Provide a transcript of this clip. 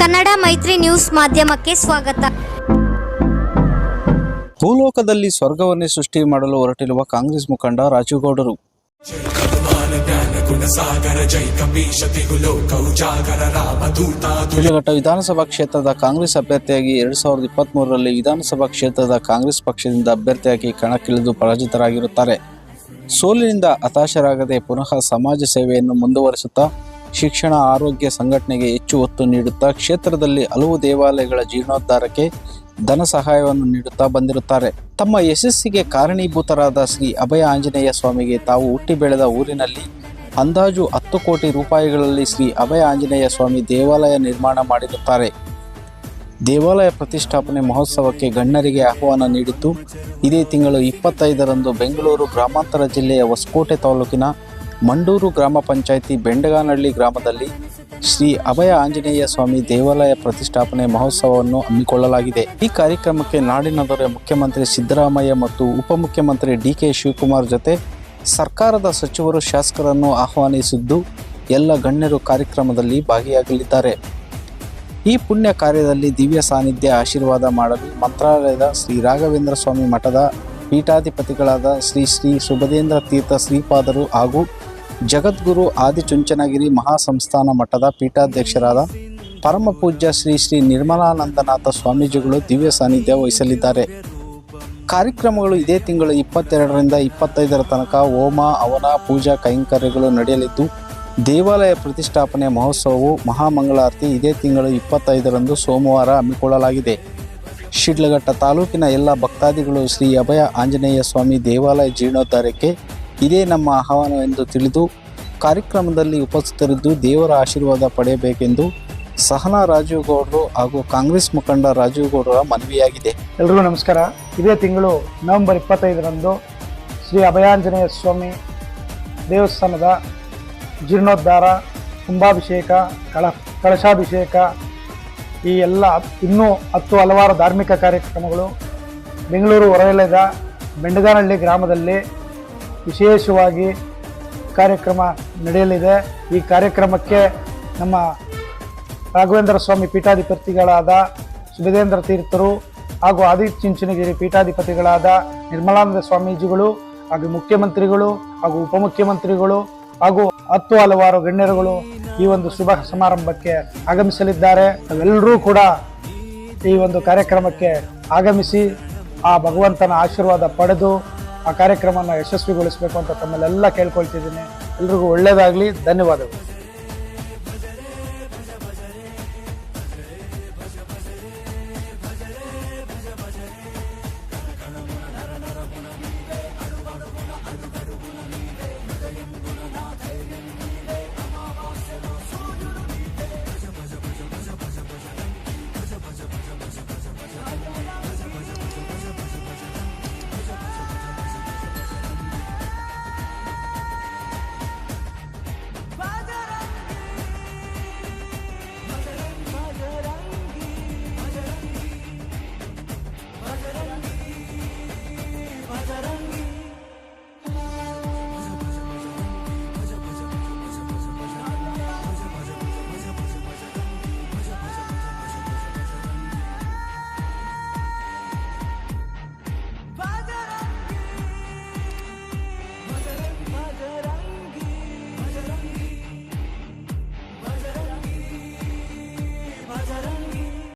ಕನ್ನಡ ಮೈತ್ರಿ ನ್ಯೂಸ್ ಮಾಧ್ಯಮಕ್ಕೆ ಸ್ವಾಗತ. ಭೂಲೋಕದಲ್ಲಿ ಸ್ವರ್ಗವನ್ನೇ ಸೃಷ್ಟಿ ಮಾಡಲು ಹೊರಟಿರುವ ಕಾಂಗ್ರೆಸ್ ಮುಖಂಡ ರಾಜುಗೌಡರು ಶಿಡ್ಲಘಟ್ಟ ವಿಧಾನಸಭಾ ಕ್ಷೇತ್ರದ ಕಾಂಗ್ರೆಸ್ ಅಭ್ಯರ್ಥಿಯಾಗಿ ಎರಡ್ ಸಾವಿರದ ಇಪ್ಪತ್ತ್ ಮೂರರಲ್ಲಿ ವಿಧಾನಸಭಾ ಕ್ಷೇತ್ರದ ಕಾಂಗ್ರೆಸ್ ಪಕ್ಷದಿಂದ ಅಭ್ಯರ್ಥಿಯಾಗಿ ಕಣಕ್ಕಿಳಿದು ಪರಾಜಿತರಾಗಿರುತ್ತಾರೆ. ಸೋಲಿನಿಂದ ಹತಾಶರಾಗದೆ ಪುನಃ ಸಮಾಜ ಸೇವೆಯನ್ನು ಮುಂದುವರಿಸುತ್ತಾ ಶಿಕ್ಷಣ ಆರೋಗ್ಯ ಸಂಘಟನೆಗೆ ಹೆಚ್ಚು ಒತ್ತು ನೀಡುತ್ತಾ ಕ್ಷೇತ್ರದಲ್ಲಿ ಹಲವು ದೇವಾಲಯಗಳ ಜೀರ್ಣೋದ್ಧಾರಕ್ಕೆ ಧನ ಸಹಾಯವನ್ನು ನೀಡುತ್ತಾ ಬಂದಿರುತ್ತಾರೆ. ತಮ್ಮ ಯಶಸ್ಸಿಗೆ ಕಾರಣೀಭೂತರಾದ ಶ್ರೀ ಅಭಯ ಆಂಜನೇಯ ಸ್ವಾಮಿಗೆ ತಾವು ಹುಟ್ಟಿ ಬೆಳೆದ ಊರಿನಲ್ಲಿ ಅಂದಾಜು ಹತ್ತು ಕೋಟಿ ರೂಪಾಯಿಗಳಲ್ಲಿ ಶ್ರೀ ಅಭಯ ಆಂಜನೇಯ ಸ್ವಾಮಿ ದೇವಾಲಯ ನಿರ್ಮಾಣ ಮಾಡಿರುತ್ತಾರೆ. ದೇವಾಲಯ ಪ್ರತಿಷ್ಠಾಪನೆ ಮಹೋತ್ಸವಕ್ಕೆ ಗಣ್ಯರಿಗೆ ಆಹ್ವಾನ ನೀಡಿತ್ತು ಇದೇ ತಿಂಗಳು ಇಪ್ಪತ್ತೈದರಂದು ಬೆಂಗಳೂರು ಗ್ರಾಮಾಂತರ ಜಿಲ್ಲೆಯ ಹೊಸಕೋಟೆ ತಾಲೂಕಿನ ಮಂಡೂರು ಗ್ರಾಮ ಪಂಚಾಯಿತಿ ಬೆಂಡಗಾನಹಳ್ಳಿ ಗ್ರಾಮದಲ್ಲಿ ಶ್ರೀ ಅಭಯ ಆಂಜನೇಯ ಸ್ವಾಮಿ ದೇವಾಲಯ ಪ್ರತಿಷ್ಠಾಪನೆ ಮಹೋತ್ಸವವನ್ನು ಹಮ್ಮಿಕೊಳ್ಳಲಾಗಿದೆ. ಈ ಕಾರ್ಯಕ್ರಮಕ್ಕೆ ನಾಡಿನ ದೊರೆ ಮುಖ್ಯಮಂತ್ರಿ ಸಿದ್ದರಾಮಯ್ಯ ಮತ್ತು ಉಪಮುಖ್ಯಮಂತ್ರಿ ಡಿ ಕೆ ಶಿವಕುಮಾರ್ ಜೊತೆ ಸರ್ಕಾರದ ಸಚಿವರು ಶಾಸಕರನ್ನು ಆಹ್ವಾನಿಸಿದ್ದು, ಎಲ್ಲ ಗಣ್ಯರು ಕಾರ್ಯಕ್ರಮದಲ್ಲಿ ಭಾಗಿಯಾಗಲಿದ್ದಾರೆ. ಈ ಪುಣ್ಯ ಕಾರ್ಯದಲ್ಲಿ ದಿವ್ಯ ಸಾನ್ನಿಧ್ಯ ಆಶೀರ್ವಾದ ಮಾಡಲು ಮಂತ್ರಾಲಯದ ಶ್ರೀ ರಾಘವೇಂದ್ರ ಸ್ವಾಮಿ ಮಠದ ಪೀಠಾಧಿಪತಿಗಳಾದ ಶ್ರೀ ಶ್ರೀ ಸುಭದೇಂದ್ರ ತೀರ್ಥ ಶ್ರೀಪಾದರು ಹಾಗೂ ಜಗದ್ಗುರು ಆದಿಚುಂಚನಗಿರಿ ಮಹಾಸಂಸ್ಥಾನ ಮಠದ ಪೀಠಾಧ್ಯಕ್ಷರಾದ ಪರಮ ಪೂಜ್ಯ ಶ್ರೀ ಶ್ರೀ ನಿರ್ಮಲಾನಂದನಾಥ ಸ್ವಾಮೀಜಿಗಳು ದಿವ್ಯ ಸಾನ್ನಿಧ್ಯ ವಹಿಸಲಿದ್ದಾರೆ. ಕಾರ್ಯಕ್ರಮಗಳು ಇದೇ ತಿಂಗಳು ಇಪ್ಪತ್ತೆರಡರಿಂದ ಇಪ್ಪತ್ತೈದರ ತನಕ ಹೋಮ ಅವನ ಪೂಜಾ ಕೈಂಕರ್ಯಗಳು ನಡೆಯಲಿದ್ದು, ದೇವಾಲಯ ಪ್ರತಿಷ್ಠಾಪನೆ ಮಹೋತ್ಸವವು ಮಹಾಮಂಗಳಾರತಿ ಇದೇ ತಿಂಗಳು ಇಪ್ಪತ್ತೈದರಂದು ಸೋಮವಾರ ಹಮ್ಮಿಕೊಳ್ಳಲಾಗಿದೆ. ಶಿಡ್ಲಘಟ್ಟ ತಾಲೂಕಿನ ಎಲ್ಲ ಭಕ್ತಾದಿಗಳು ಶ್ರೀ ಅಭಯ ಆಂಜನೇಯ ಸ್ವಾಮಿ ದೇವಾಲಯ ಜೀರ್ಣೋದ್ಧಾರಕ್ಕೆ ಇದೇ ನಮ್ಮ ಆಹ್ವಾನವೆಂದು ತಿಳಿದು ಕಾರ್ಯಕ್ರಮದಲ್ಲಿ ಉಪಸ್ಥಿತರಿದ್ದು ದೇವರ ಆಶೀರ್ವಾದ ಪಡೆಯಬೇಕೆಂದು ಸಹನಾ ರಾಜೀವ್ ಗೌಡರು ಹಾಗೂ ಕಾಂಗ್ರೆಸ್ ಮುಖಂಡ ರಾಜೀವ್ ಗೌಡರ ಮನವಿಯಾಗಿದೆ. ಎಲ್ರಿಗೂ ನಮಸ್ಕಾರ. ಇದೇ ತಿಂಗಳು ನವೆಂಬರ್ ಇಪ್ಪತ್ತೈದರಂದು ಶ್ರೀ ಅಭಯಾಂಜನೇಯ ಸ್ವಾಮಿ ದೇವಸ್ಥಾನದ ಜೀರ್ಣೋದ್ಧಾರ, ಕುಂಭಾಭಿಷೇಕ, ಕಳ, ಕಳಶಾಭಿಷೇಕ, ಈ ಎಲ್ಲ ಇನ್ನೂ ಹತ್ತು ಹಲವಾರು ಧಾರ್ಮಿಕ ಕಾರ್ಯಕ್ರಮಗಳು ಬೆಂಗಳೂರು ಹೊರವಲಯದ ಬೆಂಡಗಾನಹಳ್ಳಿ ಗ್ರಾಮದಲ್ಲಿ ವಿಶೇಷವಾಗಿ ಕಾರ್ಯಕ್ರಮ ನಡೆಯಲಿದೆ. ಈ ಕಾರ್ಯಕ್ರಮಕ್ಕೆ ನಮ್ಮ ರಾಘವೇಂದ್ರ ಸ್ವಾಮಿ ಪೀಠಾಧಿಪತಿಗಳಾದ ಸುಭದೇಂದ್ರ ತೀರ್ಥರು ಹಾಗೂ ಆದಿಚುಂಚನಗಿರಿ ಪೀಠಾಧಿಪತಿಗಳಾದ ನಿರ್ಮಲಾನಂದ ಸ್ವಾಮೀಜಿಗಳು ಹಾಗೂ ಮುಖ್ಯಮಂತ್ರಿಗಳು ಹಾಗೂ ಉಪಮುಖ್ಯಮಂತ್ರಿಗಳು ಹಾಗೂ ಹತ್ತು ಹಲವಾರು ಗಣ್ಯರುಗಳು ಈ ಒಂದು ಶುಭ ಸಮಾರಂಭಕ್ಕೆ ಆಗಮಿಸಲಿದ್ದಾರೆ. ನಾವೆಲ್ಲರೂ ಕೂಡ ಈ ಒಂದು ಕಾರ್ಯಕ್ರಮಕ್ಕೆ ಆಗಮಿಸಿ ಆ ಭಗವಂತನ ಆಶೀರ್ವಾದ ಪಡೆದು ಆ ಕಾರ್ಯಕ್ರಮನ ಯಶಸ್ವಿಗೊಳಿಸಬೇಕು ಅಂತ ತಮ್ಮಲ್ಲೆಲ್ಲ ಕೇಳ್ಕೊಳ್ತಿದ್ದೀನಿ. ಎಲ್ರಿಗೂ ಒಳ್ಳೆಯದಾಗಲಿ ಧನ್ಯವಾದಗಳು.